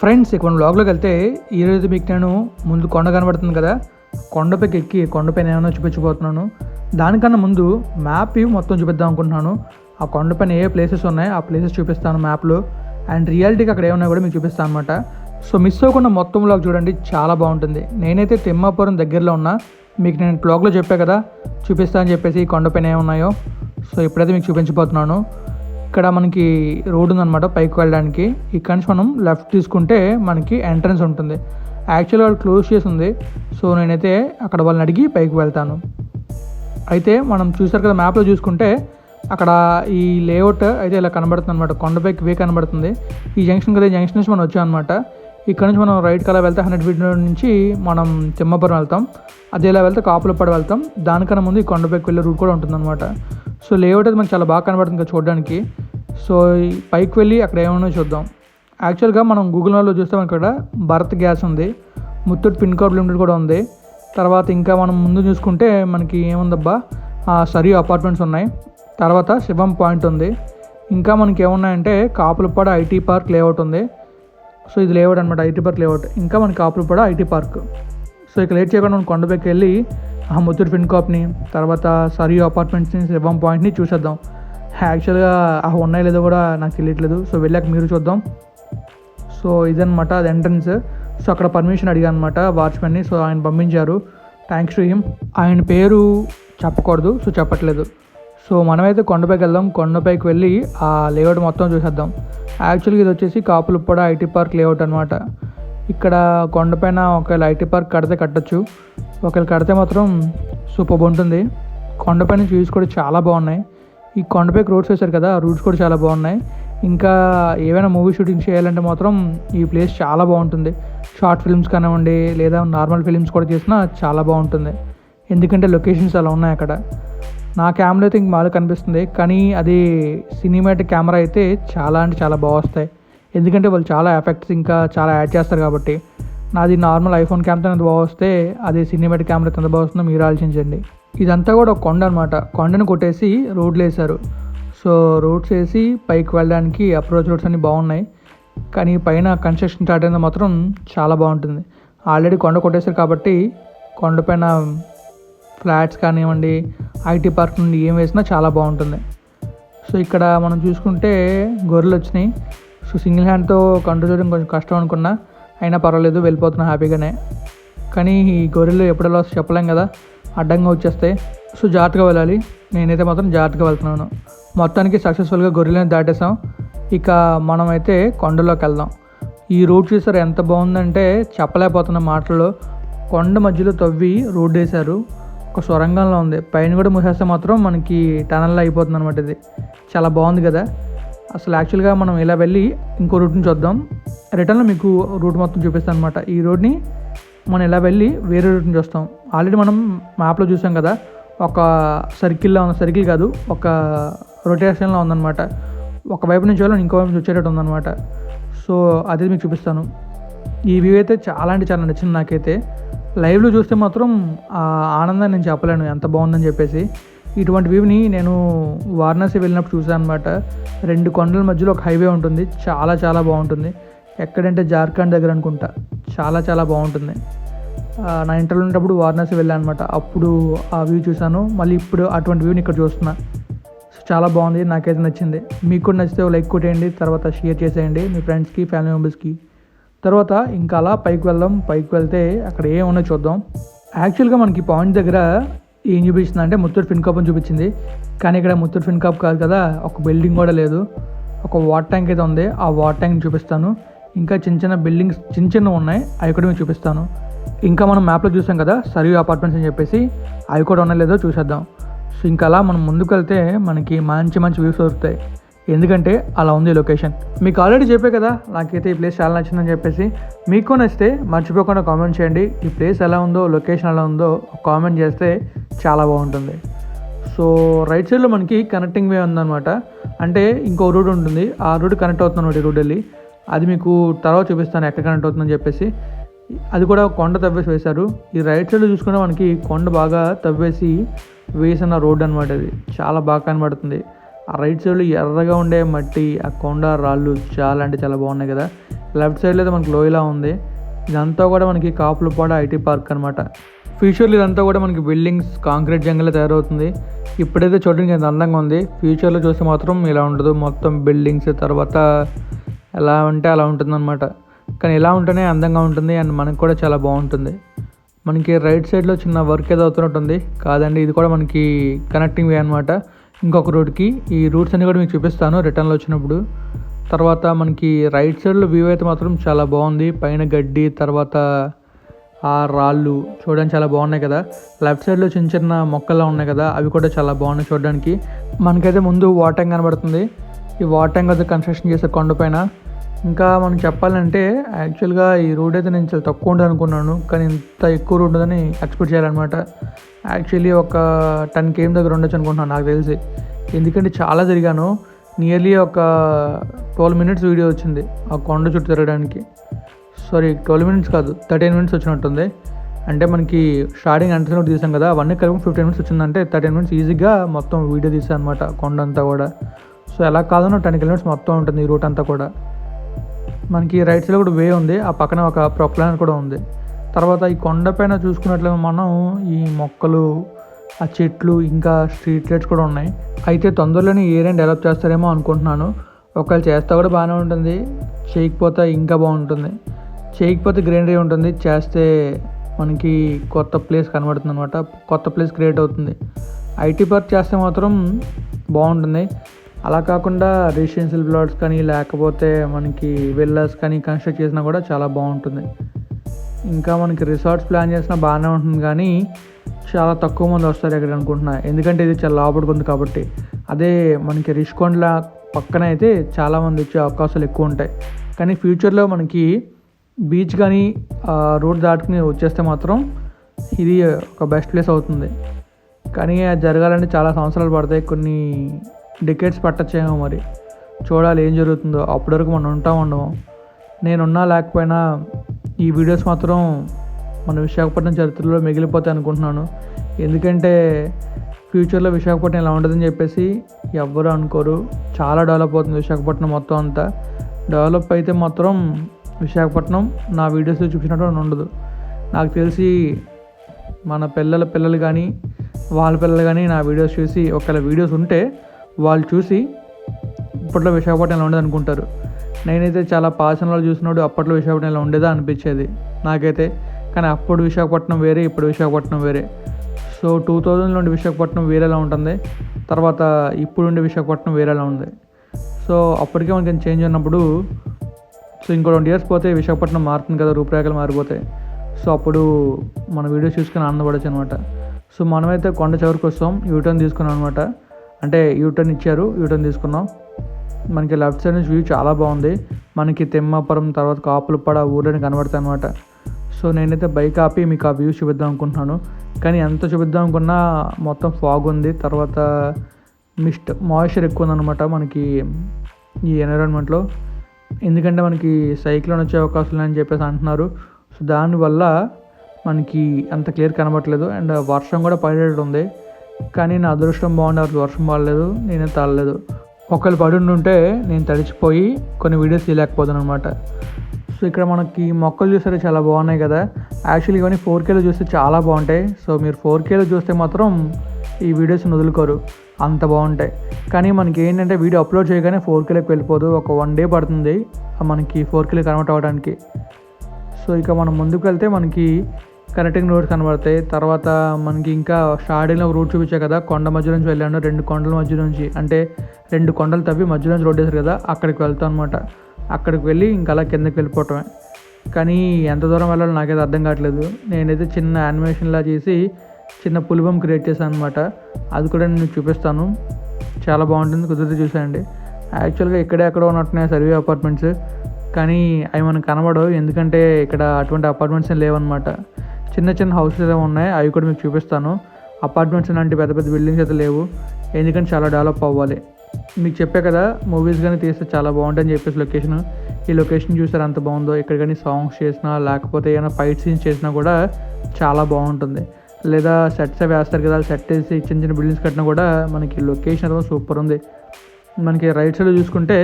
Friends ఇక్కడ బ్లాగ్లోకి వెళ్తే ఈరోజు మీకు నేను ముందు కొండ కనబడుతుంది కదా కొండపైకి ఎక్కి కొండపైన ఏమైనా చూపించబోతున్నాను. దానికన్నా ముందు మ్యాప్ మొత్తం చూపిద్దాం అనుకుంటున్నాను. ఆ కొండపైన ఏ ప్లేసెస్ ఉన్నాయి ఆ ప్లేసెస్ చూపిస్తాను మ్యాప్లో అండ్ రియాలిటీకి అక్కడ ఏమన్నా కూడా మీకు చూపిస్తాను అనమాట సో మిస్ అవ్వకుండా మొత్తం బ్లాగ్ చూడండి చాలా బాగుంటుంది. నేనైతే తిమ్మాపురం దగ్గరలో ఉన్నా. మీకు నేను బ్లాగ్లో చెప్పా కదా చూపిస్తా అని చెప్పేసి ఈ కొండపైన ఏమున్నాయో. సో ఇప్పుడైతే మీకు చూపించబోతున్నాను. ఇక్కడ మనకి రోడ్ ఉందన్నమాట పైకి వెళ్ళడానికి. ఇక్కడ నుంచి మనం లెఫ్ట్ తీసుకుంటే మనకి ఎంట్రన్స్ ఉంటుంది. యాక్చువల్గా వాళ్ళు క్లోజ్ చేసి ఉంది సో నేనైతే అక్కడ వాళ్ళని అడిగి పైకి వెళ్తాను. అయితే మనం చూసారు కదా మ్యాప్లో చూసుకుంటే అక్కడ ఈ లేఅవుట్ అయితే ఇలా కనబడుతుంది అనమాట కొండపైకి వే కనబడుతుంది. ఈ జంక్షన్ కదా జంక్షన్ నుంచి మనం వచ్చామన్నమాట. అనమాట ఇక్కడ నుంచి మనం రైట్ కలా వెళ్తే హండ్రెడ్ ఫీట్ నుంచి మనం తిమ్మపురం వెళ్తాం. అదే ఇలా వెళ్తే కాపులపాడు వెళ్తాం. దానికన్నా ముందు ఈ కొండపైకి వెళ్ళే రూట్ కూడా ఉంటుందన్నమాట. సో లేఅవుట్ అయితే మనకు చాలా బాగా కనబడుతుంది కదా చూడడానికి. సో ఈ పైకి వెళ్ళి అక్కడ ఏమన్నా చూద్దాం. యాక్చువల్గా మనం గూగుల్ మ్యాప్లో చూస్తాం అక్కడ ఇక్కడ భరత్ గ్యాస్ ఉంది. ముత్తూట్ పిన్ కోడ్ లిమిటెడ్ కూడా ఉంది. తర్వాత ఇంకా మనం ముందు చూసుకుంటే మనకి ఏముందబ్బా? ఆ, సరి అపార్ట్మెంట్స్ ఉన్నాయి. తర్వాత శివం పాయింట్ ఉంది. ఇంకా మనకి ఏమున్నాయంటే కాపులపాడు ఐటీ పార్క్ లేఅవుట్ ఉంది. సో ఇది లేఅవుట్ అనమాట ఐటీ పార్క్ లేఅవుట్. ఇంకా మనకి కాపులపాడ ఐటీ పార్క్. సో ఇక లేట్ చేయకుండా మనం కొండపైకి వెళ్ళి ఆ ముత్తూరు ఫిన్ కాప్ని తర్వాత సరియు అపార్ట్మెంట్స్ని శివం పాయింట్ని చూసేద్దాం. యాక్చువల్గా అవి ఉన్నాయో లేదో కూడా నాకు తెలియట్లేదు. సో వెళ్ళాక మీరు చూద్దాం. సో ఇదనమాట అది ఎంట్రన్స్. సో అక్కడ పర్మిషన్ అడిగాను అనమాట వాచ్మెన్ని. సో ఆయన పంపించారు. థ్యాంక్స్ టు హిమ్ ఆయన పేరు చెప్పకూడదు. సో చెప్పట్లేదు. సో మనమైతే కొండపైకి వెళ్దాం. కొండపైకి వెళ్ళి ఆ లేఅవుట్ మొత్తం చూసేద్దాం. యాక్చువల్గా ఇది వచ్చేసి కాపులపూడ ఐటీ పార్క్ లేఅవుట్ అనమాట ఇక్కడ కొండపైన ఒకవేళ ఐటీ పార్క్ కడితే కట్టచ్చు. ఒకవేళ కడితే మాత్రం సూపర్ ఉంటుంది కొండపైన వ్యూస్ కూడా చాలా బాగున్నాయి. ఈ కొండపైకి రోడ్స్ వేశారు కదా రూట్స్ కూడా చాలా బాగున్నాయి. ఇంకా ఏవైనా మూవీ షూటింగ్ చేయాలంటే మాత్రం ఈ ప్లేస్ చాలా బాగుంటుంది. షార్ట్ ఫిల్మ్స్ కానివ్వండి లేదా నార్మల్ ఫిల్మ్స్ కూడా చేసినా చాలా బాగుంటుంది. ఎందుకంటే లొకేషన్స్ అలా ఉన్నాయి అక్కడ. నా కెమెరా అయితే ఇంక కనిపిస్తుంది. కానీ అది సినిమాటిక్ కెమెరా అయితే చాలా అంటే చాలా బాగా వస్తాయి. ఎందుకంటే వాళ్ళు చాలా ఎఫెక్ట్స్ ఇంకా చాలా యాడ్ చేస్తారు కాబట్టి. నాది నార్మల్ ఐఫోన్ కెమెరా ఎంత బాగా వస్తే అది సినిమాటిక్ కెమెరా ఎంత బాగా వస్తుందో మీరు ఆలోచించండి. ఇదంతా కూడా ఒక కొండ అనమాట కొండను కొట్టేసి రోడ్లు వేశారు. సో రోడ్స్ వేసి పైకి వెళ్ళడానికి అప్రోచ్ రోడ్స్ అన్నీ బాగున్నాయి. కానీ పైన కన్స్ట్రక్షన్ స్టార్ట్ అయింది మాత్రం చాలా బాగుంటుంది. ఆల్రెడీ కొండ కొట్టేశారు కాబట్టి కొండపైన ఫ్లాట్స్ కానివ్వండి ఐటీ పార్క్ నుండి ఏం వేసినా చాలా బాగుంటుంది. సో ఇక్కడ మనం చూసుకుంటే గొర్రెలు వచ్చినాయి. సో సింగిల్ హ్యాండ్తో కంట్రోల్ చేయడం కొంచెం కష్టం అనుకున్నా. అయినా పర్వాలేదు వెళ్ళిపోతున్నా హ్యాపీగానే. కానీ ఈ గొర్రెలు ఎప్పుడెలా చెప్పలేం కదా అడ్డంగా వచ్చేస్తాయి. సో జాగ్రత్తగా వెళ్ళాలి. నేనైతే మాత్రం జాగ్రత్తగా వెళ్తున్నాను. మొత్తానికి సక్సెస్ఫుల్గా గొర్రెలను దాటేసాం ఇక మనమైతే కొండలోకి వెళ్దాం. ఈ రోడ్ చూసారు ఎంత బాగుందంటే చెప్పలేకపోతున్న మాటల్లో కొండ మధ్యలో తవ్వి రోడ్ వేశారు. ఒక సొరంగంలో ఉంది. పైన కూడా మూసేస్తే మాత్రం మనకి టనల్లో అయిపోతుంది అనమాట ఇది. చాలా బాగుంది కదా. అసలు యాక్చువల్గా మనం ఇలా వెళ్ళి ఇంకో రూట్ని చూద్దాం. రిటర్న్లో మీకు రూట్ మొత్తం చూపిస్తాను అనమాట ఈ రోడ్ని మనం ఇలా వెళ్ళి వేరే రూట్ని చూస్తాం. ఆల్రెడీ మనం మ్యాప్లో చూసాం కదా. ఒక సర్కిల్లో ఉన్న సర్కిల్ కాదు ఒక రొటేషన్లో ఉందన్నమాట. ఒక వైపు నుంచి వెళ్ళి ఇంకో వైపు నుంచి వచ్చేటట్టు ఉందన్నమాట. సో అది మీకు చూపిస్తాను. ఈ వ్యూ అయితే చాలా అంటే చాలా నచ్చింది నాకైతే. లైవ్లో చూస్తే మాత్రం ఆ ఆనందాన్ని నేను చెప్పలేను ఎంత బాగుందని చెప్పేసి. ఇటువంటి వ్యూని నేను వారణాసి వెళ్ళినప్పుడు చూసాను అనమాట రెండు కొండల మధ్యలో ఒక హైవే ఉంటుంది చాలా చాలా బాగుంటుంది. ఎక్కడంటే జార్ఖండ్ దగ్గర అనుకుంటా చాలా చాలా బాగుంటుంది. నా ఇంటర్లో ఉన్నప్పుడు వారణాసి వెళ్ళాను అనమాట అప్పుడు ఆ వ్యూ చూశాను మళ్ళీ ఇప్పుడు అటువంటి వ్యూని ఇక్కడ చూస్తున్నా. సో చాలా బాగుంది నాకైతే నచ్చింది. మీకు కూడా నచ్చితే లైక్ కొట్టేయండి తర్వాత షేర్ చేసేయండి. మీ ఫ్రెండ్స్కి ఫ్యామిలీ మెంబర్స్కి. తర్వాత ఇంకా అలా పైకి వెళ్దాం పైకి వెళ్తే అక్కడ ఏమున్నా చూద్దాం. యాక్చువల్గా మనకి పాయింట్ దగ్గర ఏం చూపించింది అంటే ముత్తూరు ఫిన్కాప్ అని చూపించింది. కానీ ఇక్కడ ముత్తూరు ఫిన్కాప్ కాదు కదా ఒక బిల్డింగ్ కూడా లేదు. ఒక వాటర్ ట్యాంక్ అయితే ఉంది ఆ వాటర్ ట్యాంక్ చూపిస్తాను. ఇంకా చిన్న చిన్న బిల్డింగ్స్ చిన్న చిన్నవి ఉన్నాయి అవి కూడా మీకు చూపిస్తాను. ఇంకా మనం మ్యాప్లో చూసాం కదా సర్వీ అపార్ట్మెంట్స్ అని చెప్పేసి అవి కూడా ఉన్నాయో లేదో చూసేద్దాం. సో ఇంకా అలా మనం ముందుకు వెళ్తే మనకి మంచి మంచి వ్యూస్ దొరుకుతాయి. ఎందుకంటే అలా ఉంది లొకేషన్. మీకు ఆల్రెడీ చెప్పే కదా నాకైతే ఈ ప్లేస్ చాలా నచ్చిందని చెప్పేసి. మీకు నచ్చితే మర్చిపోకుండా కామెంట్ చేయండి. ఈ ప్లేస్ ఎలా ఉందో లొకేషన్ ఎలా ఉందో కామెంట్ చేస్తే చాలా బాగుంటుంది. సో రైట్ సైడ్లో మనకి కనెక్టింగ్ వే ఉందన్నమాట. అంటే ఇంకో రూట్ ఉంటుంది. ఆ రూట్ కనెక్ట్ అవుతుంది ఈ రూట్ వెళ్ళి. అది మీకు తర్వాత చూపిస్తాను ఎక్కడ కనెక్ట్ అవుతుందని చెప్పేసి. అది కూడా కొండ తవ్వేసి వేశారు. ఈ రైట్ సైడ్లో చూసుకుంటే మనకి కొండ బాగా తవ్వేసి వేసిన రోడ్ అనమాట అది చాలా బాగా కనబడుతుంది. ఆ రైట్ సైడ్లో ఎర్రగా ఉండే మట్టి ఆ కొండ రాళ్ళు చాలా అంటే చాలా బాగున్నాయి కదా. లెఫ్ట్ సైడ్లో అయితే మనకి లోయలా ఉంది. ఇదంతా కూడా మనకి కాపులపాడ ఐటీ పార్క్ అనమాట ఫ్యూచర్లో ఇదంతా కూడా మనకి బిల్డింగ్స్ కాంక్రీట్ జంగల్ తయారవుతుంది. ఇప్పుడైతే చూడడానికి ఎంత అందంగా ఉంది. ఫ్యూచర్లో చూస్తే మాత్రం ఇలా ఉండదు. మొత్తం బిల్డింగ్స్ తర్వాత ఎలా ఉంటే అలా ఉంటుందన్నమాట. కానీ ఎలా ఉంటేనే అందంగా ఉంటుంది అండ్ మనకు కూడా చాలా బాగుంటుంది. మనకి రైట్ సైడ్లో చిన్న వర్క్ ఏదో అవుతున్నట్టుంది. కాదండి ఇది కూడా మనకి కనెక్టింగ్ వే అనమాట ఇంకొక రోడ్కి ఈ రూట్స్ అన్ని కూడా మీకు చూపిస్తాను రిటర్న్లో వచ్చినప్పుడు. తర్వాత మనకి రైట్ సైడ్లో వ్యూ అయితే మాత్రం చాలా బాగుంది. పైన గడ్డి తర్వాత ఆ రాళ్ళు చూడడానికి చాలా బాగున్నాయి కదా. లెఫ్ట్ సైడ్లో చిన్న చిన్న మొక్కలు ఉన్నాయి కదా అవి కూడా చాలా బాగున్నాయి చూడడానికి. మనకైతే ముందు వాటర్ కనబడుతుంది. ఈ వాటర్ అయితే కన్స్ట్రక్షన్ చేసే కొండపైన ఇంకా మనం చెప్పాలంటే యాక్చువల్గా ఈ రోడ్ అయితే నేను చాలా తక్కువ ఉంటుంది అనుకున్నాను. కానీ ఇంత ఎక్కువ రోడ్ ఉందని ఎక్స్పెక్ట్ చేయాలన్నమాట. యాక్చువల్లీ ఒక టెన్ కేఎం దగ్గర ఉండొచ్చు అనుకుంటున్నాను నాకు తెలిసి. ఎందుకంటే చాలా తిరిగాను నియర్లీ ఒక ట్వెల్వ్ మినిట్స్ వీడియో వచ్చింది ఆ కొండ చుట్టూ తిరగడానికి. సారీ ట్వెల్వ్ మినిట్స్ కాదు థర్టీన్ మినిట్స్ వచ్చినట్టుంది. అంటే మనకి స్టార్టింగ్ ఎంట్రన్స్ కూడా తీసాం కదా అవన్నీ కలిపి ఫిఫ్టీన్ మినిట్స్ వచ్చిందంటే థర్టీన్ మినిట్స్ ఈజీగా మొత్తం వీడియో తీసాను అనమాట కొండ అంతా కూడా. సో ఎలా కాదనో టెన్ కిలోమీటర్స్ మొత్తం ఉంటుంది ఈ రూట్ అంతా కూడా. మనకి రైట్ సైడ్ కూడా వే ఉంది. ఆ పక్కన ఒక ప్రొక్లైనర్ కూడా ఉంది. తర్వాత ఈ కొండపైన చూసుకున్నట్లయితే మనం ఈ మొక్కలు ఆ చెట్లు ఇంకా స్ట్రీట్ లైట్స్ కూడా ఉన్నాయి. అయితే తొందరలోనే ఈ ఏరియాని డెవలప్ చేస్తారేమో అనుకుంటున్నాను. ఒకవేళ చేస్తే కూడా బాగానే ఉంటుంది. చేయకపోతే ఇంకా బాగుంటుంది. చేయకపోతే గ్రీనరీ ఉంటుంది. చేస్తే మనకి కొత్త ప్లేస్ కనబడుతుంది అనమాట కొత్త ప్లేస్ క్రియేట్ అవుతుంది. ఐటీ పార్క్ చేస్తే మాత్రం బాగుంటుంది. అలా కాకుండా రెసిడెన్షియల్ ప్లాట్స్ కానీ లేకపోతే మనకి విల్లాస్ కానీ కన్స్ట్రక్ట్ చేసినా కూడా చాలా బాగుంటుంది. ఇంకా మనకి రిసార్ట్స్ ప్లాన్ చేసినా బాగానే ఉంటుంది కానీ చాలా తక్కువ మంది వస్తారు ఇక్కడ అనుకుంటున్నా. ఎందుకంటే ఇది చాలా లోపలికి ఉంది కాబట్టి. అదే మనకి రిష్కొండల పక్కన అయితే చాలామంది వచ్చే అవకాశాలు ఎక్కువ ఉంటాయి. కానీ ఫ్యూచర్లో మనకి బీచ్ కానీ రోడ్ దాటుకుని వచ్చేస్తే మాత్రం ఇది ఒక బెస్ట్ ప్లేస్ అవుతుంది. కానీ అది జరగాలంటే చాలా సంవత్సరాలు పడతాయి. కొన్ని డికెట్స్ పట్టచ్చేమో మరి. చూడాలి ఏం జరుగుతుందో. అప్పటి వరకు మనం ఉంటా ఉండము. నేనున్నా లేకపోయినా ఈ వీడియోస్ మాత్రం మన విశాఖపట్నం చరిత్రలో మిగిలిపోతాయి అనుకుంటున్నాను. ఎందుకంటే ఫ్యూచర్లో విశాఖపట్నం ఎలా ఉండదని చెప్పేసి ఎవ్వరు అనుకోరు. చాలా డెవలప్ అవుతుంది విశాఖపట్నం మొత్తం అంతా. డెవలప్ అయితే మాత్రం విశాఖపట్నం నా వీడియోస్లో చూపించినట్టు ఉండదు. నాకు తెలిసి మన పిల్లల పిల్లలు కానీ వాళ్ళ పిల్లలు కానీ నా వీడియోస్ చూసి ఒకవేళ వీడియోస్ ఉంటే వాళ్ళు చూసి ఇప్పట్లో విశాఖపట్నం ఇలా ఉండదు అనుకుంటారు నేనైతే చాలా పాసనలో చూసినప్పుడు అప్పట్లో విశాఖపట్నం ఇలా ఉండేదా అనిపించేది. నాకైతే కానీ అప్పుడు విశాఖపట్నం వేరే ఇప్పుడు విశాఖపట్నం వేరే. సో టూ థౌజండ్లో నుండి విశాఖపట్నం వేరేలా ఉంటుంది. తర్వాత ఇప్పుడు ఉండే విశాఖపట్నం వేరేలా ఉంది. సో అప్పటికే మనకి చేంజ్ ఉన్నప్పుడు సో ఇంకో రెండు ఇయర్స్ పోతే విశాఖపట్నం మారుతుంది కదా రూపురేఖలు మారిపోతాయి. సో అప్పుడు మన వీడియోస్ చూసుకొని ఆనందపడచ్చు అనమాట సో మనమైతే కొండ చివరికి వస్తాం యూటర్న్ తీసుకున్నాం అనమాట అంటే యూటర్న్ ఇచ్చారు యూటర్న్ తీసుకున్నాం. మనకి లెఫ్ట్ సైడ్ నుంచి వ్యూ చాలా బాగుంది. మనకి తిమ్మాపురం తర్వాత కాపులపడ ఊరని కనబడతాయి అనమాట సో నేనైతే బైక్ ఆపి మీకు ఆ వ్యూ చూపిద్దాం అనుకుంటున్నాను. కానీ ఎంత చూపిద్దాం అనుకున్నా మొత్తం ఫాగ్ ఉంది. తర్వాత మిస్ట్ మాయిశ్చర్ ఎక్కువ ఉందన్నమాట మనకి ఈ ఎన్విరాన్మెంట్లో ఎందుకంటే మనకి సైక్లోన్ వచ్చే అవకాశం అని చెప్పేసి అంటున్నారు. సో దానివల్ల మనకి అంత క్లియర్ కనబడట్లేదు. అండ్ వర్షం కూడా పడేటట్టు ఉంది కానీ నా అదృష్టం బాగుండదు వర్షం పడలేదు నేనే తాళలేదు ఒకళ్ళు పడి ఉంటే నేను తడిచిపోయి కొన్ని వీడియోస్ తీయలేకపోతాను అనమాట సో ఇక్కడ మనకి మొక్కలు చూస్తే చాలా బాగున్నాయి కదా. యాక్చువల్లీ ఇవన్నీ ఫోర్ కేలో చూస్తే చాలా బాగుంటాయి. సో మీరు ఫోర్ కేలో చూస్తే మాత్రం ఈ వీడియోస్ని వదులుకోరు. అంత బాగుంటాయి. కానీ మనకి ఏంటంటే వీడియో అప్లోడ్ చేయగానే ఫోర్ కేలోకి వెళ్ళిపోదు. ఒక వన్ డే పడుతుంది మనకి ఫోర్ కేలో కన్వర్ట్ అవ్వడానికి. సో ఇక మనం ముందుకు వెళ్తే మనకి కనెక్టింగ్ రోడ్స్ కనబడతాయి. తర్వాత మనకి ఇంకా స్టార్టింగ్లో రూట్ చూపించా కదా కొండ మధ్య నుంచి వెళ్ళాను. రెండు కొండల మధ్య నుంచి అంటే రెండు కొండలు తవ్వి మధ్య నుంచి రోడ్ వేసారు కదా అక్కడికి వెళ్తాం అనమాట అక్కడికి వెళ్ళి ఇంకా అలా కిందకి వెళ్ళిపోవటమే. కానీ ఎంత దూరం వెళ్ళాలో నాకైతే అర్థం కావట్లేదు. నేనైతే చిన్న యానిమేషన్లా చేసి చిన్న పులిబం క్రియేట్ చేశాను అనమాట అది కూడా నేను చూపిస్తాను. చాలా బాగుంటుంది. కుదిరితే చూసానండి యాక్చువల్గా ఇక్కడే ఎక్కడో ఉన్నట్టున్నాయి సర్వే అపార్ట్మెంట్స్. కానీ అవి మనకు కనబడవు. ఎందుకంటే ఇక్కడ అటువంటి అపార్ట్మెంట్స్ లేవన్నమాట. చిన్న చిన్న హౌసెస్ ఏమో ఉన్నాయి అవి కూడా మీకు చూపిస్తాను. అపార్ట్మెంట్స్ లాంటి పెద్ద పెద్ద బిల్డింగ్స్ అయితే లేవు. ఎందుకంటే చాలా డెవలప్ అవ్వాలి. మీకు చెప్పే కదా మూవీస్ కానీ తీస్తే చాలా బాగుంటుందని చెప్పేసి లొకేషన్ ఈ లొకేషన్ చూసారు అంత బాగుందో ఇక్కడ కానీ సాంగ్స్ చేసినా లేకపోతే ఏమైనా ఫైట్ సీన్స్ చేసినా కూడా చాలా బాగుంటుంది. లేదా సెట్స్ అవి వేస్తారు కదా సెట్ వేసి చిన్న చిన్న బిల్డింగ్స్ కట్టినా కూడా మనకి లొకేషన్ అయితే సూపర్ ఉంది. మనకి రైట్ సైడ్ చూసుకుంటే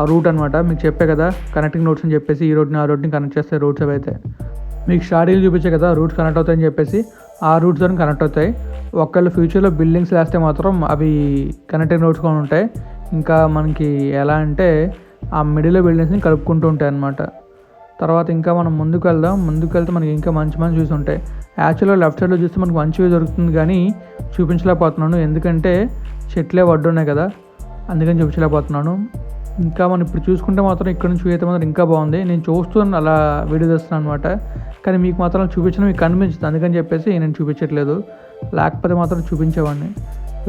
ఆ రూట్ అనమాట మీకు చెప్పే కదా కనెక్టింగ్ రోడ్స్ అని చెప్పేసి ఈ రోడ్ని ఆ రోడ్ని కనెక్ట్ చేస్తే రూట్స్ అవి అయితే. మీకు షాడీలు చూపించే కదా రూట్స్ కనెక్ట్ అవుతాయని చెప్పేసి ఆ రూట్స్ అని కనెక్ట్ అవుతాయి. ఒకళ్ళు ఫ్యూచర్లో బిల్డింగ్స్ వేస్తే మాత్రం అవి కనెక్టింగ్ రోడ్స్ కూడా ఉంటాయి. ఇంకా మనకి ఎలా అంటే ఆ మిడిల్ బిల్డింగ్స్ని కలుపుకుంటూ ఉంటాయి అన్నమాట. తర్వాత ఇంకా మనం ముందుకు వెళ్దాం. ముందుకు వెళ్తే మనకి ఇంకా మంచి మంచి వ్యూస్ ఉంటాయి. యాక్చువల్గా లెఫ్ట్ సైడ్లో చూస్తే మనకు మంచి వ్యూ దొరుకుతుంది కానీ చూపించలేకపోతున్నాను. ఎందుకంటే చెట్లే వడ్డు ఉన్నాయి కదా. అందుకని చూపించలేకపోతున్నాను. ఇంకా మనం ఇప్పుడు చూసుకుంటే మాత్రం ఇక్కడ నుంచి అయితే మాత్రం ఇంకా బాగుంది. నేను చూస్తున్నాను అలా వీడియో తెస్తున్నాను అనమాట కానీ మీకు మాత్రం చూపించడం మీకు కనిపించదు. అందుకని చెప్పేసి నేను చూపించట్లేదు. లేకపోతే మాత్రం చూపించేవాడిని.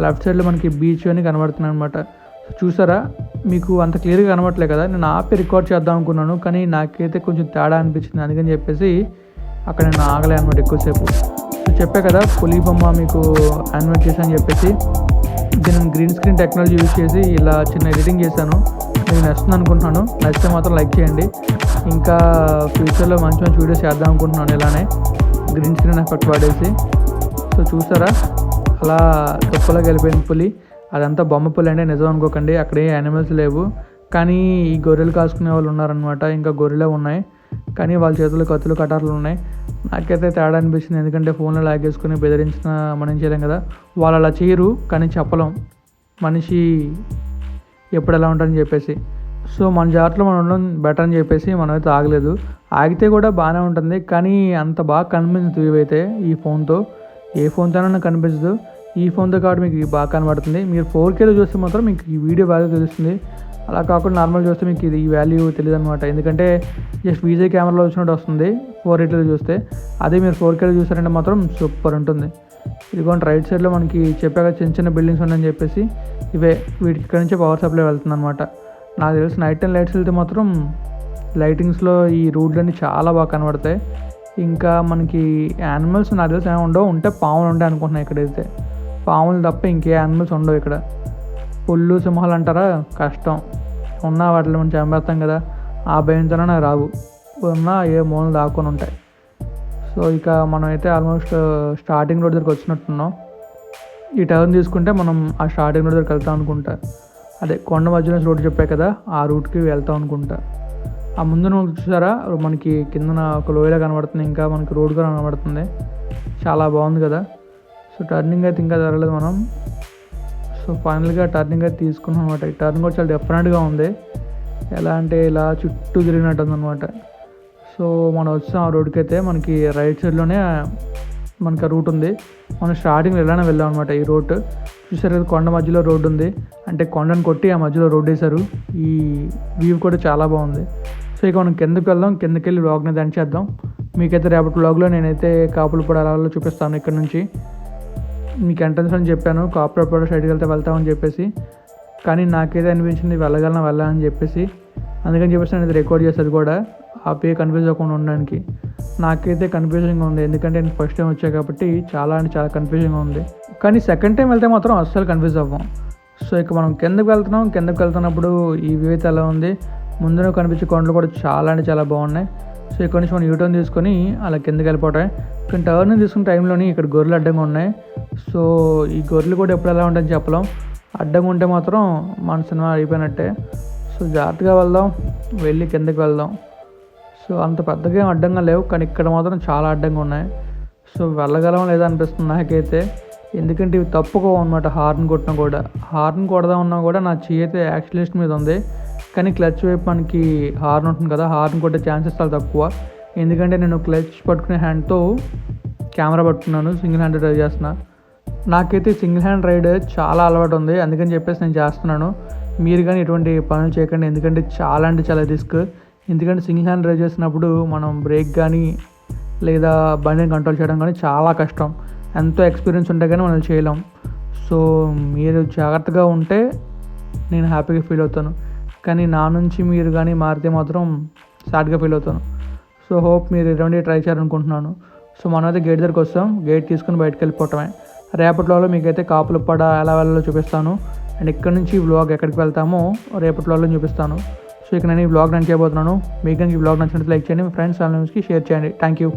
లెఫ్ట్ సైడ్లో మనకి బీచ్ అని కనబడుతున్నాయి అనమాట చూసారా? మీకు అంత క్లియర్గా కనబడట్లేదు కదా? నేను ఆపి రికార్డ్ చేద్దాం అనుకున్నాను. కానీ నాకైతే కొంచెం తేడా అనిపించింది. అందుకని చెప్పేసి అక్కడ నేను ఆగలే అనమాట ఎక్కువసేపు. చెప్పే కదా పులి బొమ్మ మీకు యానిమేట్ చేశాను చెప్పేసి దీన్ని గ్రీన్ స్క్రీన్ టెక్నాలజీ యూజ్ చేసి ఇలా చిన్న ఎడిటింగ్ చేశాను. మీకు నచ్చుతుంది అనుకుంటున్నాను. నచ్చితే మాత్రం లైక్ చేయండి. ఇంకా ఫ్యూచర్లో మంచి మంచి వీడియోస్ చేద్దాం అనుకుంటున్నాను ఇలానే. గ్రీన్ స్క్రీన్ ఎఫెక్ట్ పడేసి సో చూసారా? అలా తుప్పలో గెలిపోయింది పులి అదంతా బొమ్మ పులి అంటే నిజం అనుకోకండి. అక్కడ ఏ యానిమల్స్ లేవు. కానీ ఈ గొర్రెలు కాసుకునే వాళ్ళు ఉన్నారనమాట ఇంకా గొర్రెలే ఉన్నాయి. కానీ వాళ్ళ చేతులు కత్తులు కటార్లు ఉన్నాయి. నాకైతే తేడా అనిపించింది ఎందుకంటే ఫోన్లో లాగేసుకుని బెదిరించిన మనం చేయలేం కదా. వాళ్ళు అలా చేయరు కానీ చెప్పలేం. మనిషి ఎప్పుడు ఎలా ఉంటారని చెప్పేసి. సో మన జాట్లో మనం ఉండడం బెటర్ అని చెప్పేసి మనమైతే ఆగలేదు. ఆగితే కూడా బాగానే ఉంటుంది కానీ అంత బాగా కనిపించదు ఇవైతే ఈ ఫోన్తో ఏ ఫోన్తోనైనా కనిపించదు ఈ ఫోన్తో కాబట్టి మీకు బాగా కనబడుతుంది. మీరు ఫోర్ కేలో చూస్తే మాత్రం మీకు ఈ వీడియో వాల్యూ తెలుస్తుంది. అలా కాకుండా నార్మల్ చూస్తే మీకు ఇది ఈ వాల్యూ తెలియదు అనమాట ఎందుకంటే జస్ట్ వీజే కెమెరాలో వచ్చినట్టు వస్తుంది. ఫోర్ ఎయిట్లో చూస్తే. అదే మీరు ఫోర్ కేలో చూసారంటే మాత్రం సూపర్ ఉంటుంది. ఇదిగోండి రైట్ సైడ్లో మనకి చెప్పాక చిన్న చిన్న బిల్డింగ్స్ ఉన్నాయని చెప్పేసి ఇవే. వీటికి ఇక్కడ నుంచి పవర్ సప్లై వెళ్తుంది అనమాట నాకు తెలిసి నైట్ టైం లైట్స్ వెళ్తే మాత్రం లైటింగ్స్లో ఈ రూట్లన్నీ చాలా బాగా కనబడతాయి. ఇంకా మనకి యానిమల్స్ నాకు తెలిసి ఏమి ఉండవు. ఉంటే పాములు ఉంటాయి అనుకుంటున్నాను ఇక్కడైతే. పాములు తప్ప ఇంకే యానిమల్స్ ఉండవు ఇక్కడ. పుల్లు సింహాలు అంటారా? కష్టం. ఉన్న వాటిలో మనం చంపేస్తాం కదా. ఆ భయంతోనే రావు. ఉన్నా ఏ మూలలు దాక్కొని ఉంటాయి. సో ఇక మనం అయితే ఆల్మోస్ట్ స్టార్టింగ్ రోడ్ దగ్గరికి వచ్చినట్టున్నాం. ఈ టర్న్ తీసుకుంటే మనం ఆ స్టార్టింగ్ రోడ్ దగ్గరికి వెళ్తాం అనుకుంటా. అదే కొండ మధ్యలో రోడ్ చెప్పా కదా ఆ రూట్కి వెళ్తాం అనుకుంటా. ఆ ముందు చూసారా? మనకి కిందన ఒక లోయలా కనబడుతుంది ఇంకా మనకి రోడ్ కూడా కనబడుతుంది. చాలా బాగుంది కదా. సో టర్నింగ్ అయితే ఇంకా జరగలేదు మనం. సో ఫైనల్గా టర్నింగ్ అయితే తీసుకున్నాం అనమాట ఈ టర్న్ కూడా చాలా డిఫరెంట్గా ఉంది. ఎలా అంటే ఇలా చుట్టూ తిరిగినట్టు ఉందన్నమాట సో మనం వచ్చాం ఆ రోడ్కి అయితే. మనకి రైట్ సైడ్లోనే మనకి ఆ రూట్ ఉంది. మనం స్టార్టింగ్ ఇలానే వెళ్ళాం అనమాట ఈ రోడ్ చూసారు కదా కొండ మధ్యలో రోడ్డు ఉంది. అంటే కొండను కొట్టి ఆ మధ్యలో రోడ్ వేశారు. ఈ వ్యూ కూడా చాలా బాగుంది. సో ఇక మనం కిందకి వెళ్దాం. కిందకి వెళ్ళి వ్లాగ్ని దాని చేద్దాం మీకైతే రేపటి వ్లాగ్లో నేనైతే కాపులు కూడా అలా చూపిస్తాను ఇక్కడ నుంచి. మీకు ఎంట్రన్స్ అని చెప్పాను కాపరేట్ కూడా సైడ్కి వెళ్తే వెళ్తామని చెప్పేసి. కానీ నాకైతే అనిపించింది వెళ్ళగలన వెళ్ళాలని చెప్పేసి. అందుకని చెప్పేసి నేను రికార్డ్ చేసేది కూడా ఆ పే కన్ఫ్యూజ్ అవ్వకుండా ఉండడానికి. నాకైతే కన్ఫ్యూజింగ్గా ఉంది ఎందుకంటే నేను ఫస్ట్ టైం వచ్చా కాబట్టి చాలా అంటే చాలా కన్ఫ్యూజింగ్గా ఉంది. కానీ సెకండ్ టైం వెళ్తే మాత్రం అస్సలు కన్ఫ్యూజ్ అవ్వం. సో ఇక మనం కిందకు వెళ్తున్నాం కిందకు వెళ్తున్నప్పుడు ఈ వ్యూ అయితే ఎలా ఉంది? ముందున కనిపించే కొండలు కూడా చాలా అంటే చాలా బాగున్నాయి. సో ఇక్కడ నుంచి మనం యూటర్న్ తీసుకొని అలా కిందకి వెళ్ళిపోవటం ఇక్కడ టర్న్ తీసుకున్న టైంలోని ఇక్కడ గొర్రెలు అడ్డంగా ఉన్నాయి. సో ఈ గొర్రెలు కూడా ఎప్పుడు ఎలా ఉంటాయని చెప్పలేం. అడ్డంగా ఉంటే మాత్రం మన సినిమా అయిపోయినట్టే సో జాగ్రత్తగా వెళ్దాం. వెళ్ళి కిందకి వెళ్దాం. సో అంత పెద్దగా ఏం అడ్డంగా లేవు. కానీ ఇక్కడ మాత్రం చాలా అడ్డంగా ఉన్నాయి. సో వెళ్ళగలం లేదా అనిపిస్తుంది నాకైతే. ఎందుకంటే ఇవి తప్పుకోవు అనమాట హార్న్ కొట్టినా కూడా. హార్న్ కొడదామన్నా కూడా నా చేయి అయితే యాక్సిడెంట్ మీద ఉంది. కానీ క్లచ్ వైపు మనకి హార్న్ ఉంటుంది కదా హార్న్ కొట్టే ఛాన్సెస్ చాలా తక్కువ. ఎందుకంటే నేను క్లచ్ పట్టుకునే హ్యాండ్తో కెమెరా పట్టుకున్నాను సింగిల్ హ్యాండ్ డ్రైవ్ చేస్తున్నా. నాకైతే సింగిల్ హ్యాండ్ రైడ్ చాలా అలవాటు ఉంది అందుకని చెప్పేసి నేను చేస్తున్నాను. మీరు కానీ ఎటువంటి పనులు చేయకండి ఎందుకంటే చాలా అంటే చాలా రిస్క్. ఎందుకంటే సింగిల్ హ్యాండ్ డ్రైవ్ చేసినప్పుడు మనం బ్రేక్ కానీ లేదా బండిని కంట్రోల్ చేయడం కానీ చాలా కష్టం. ఎంతో ఎక్స్పీరియన్స్ ఉంటే కానీ మనం చేయలేం. సో మీరు జాగ్రత్తగా ఉంటే నేను హ్యాపీగా ఫీల్ అవుతాను. కానీ నా నుంచి మీరు కానీ మారితే మాత్రం సాడ్గా ఫీల్ అవుతాను. సో హోప్ మీరు ఇటువంటి ట్రై చేయాలనుకుంటున్నాను. సో మనమైతే గేట్ దగ్గరికి వస్తాం. గేట్ తీసుకుని బయటకు వెళ్ళిపోవటమే. రేపట్లో మీకైతే కాపులు పడ ఎలా వెళ్ళాలో చూపిస్తాను. అండ్ ఇక్కడ నుంచి ఈ వ్లాగ్ ఎక్కడికి వెళ్తామో రేపట్లో చూపిస్తాను. సో ఇక నేను ఈ వ్లాగ్ నేను చేయబోతున్నాను. మీకు ఈ వ్లాగ్ నచ్చినట్టు లైక్ చేయండి. మీ ఫ్రెండ్స్ నుంచి షేర్ చేయండి. Thank you.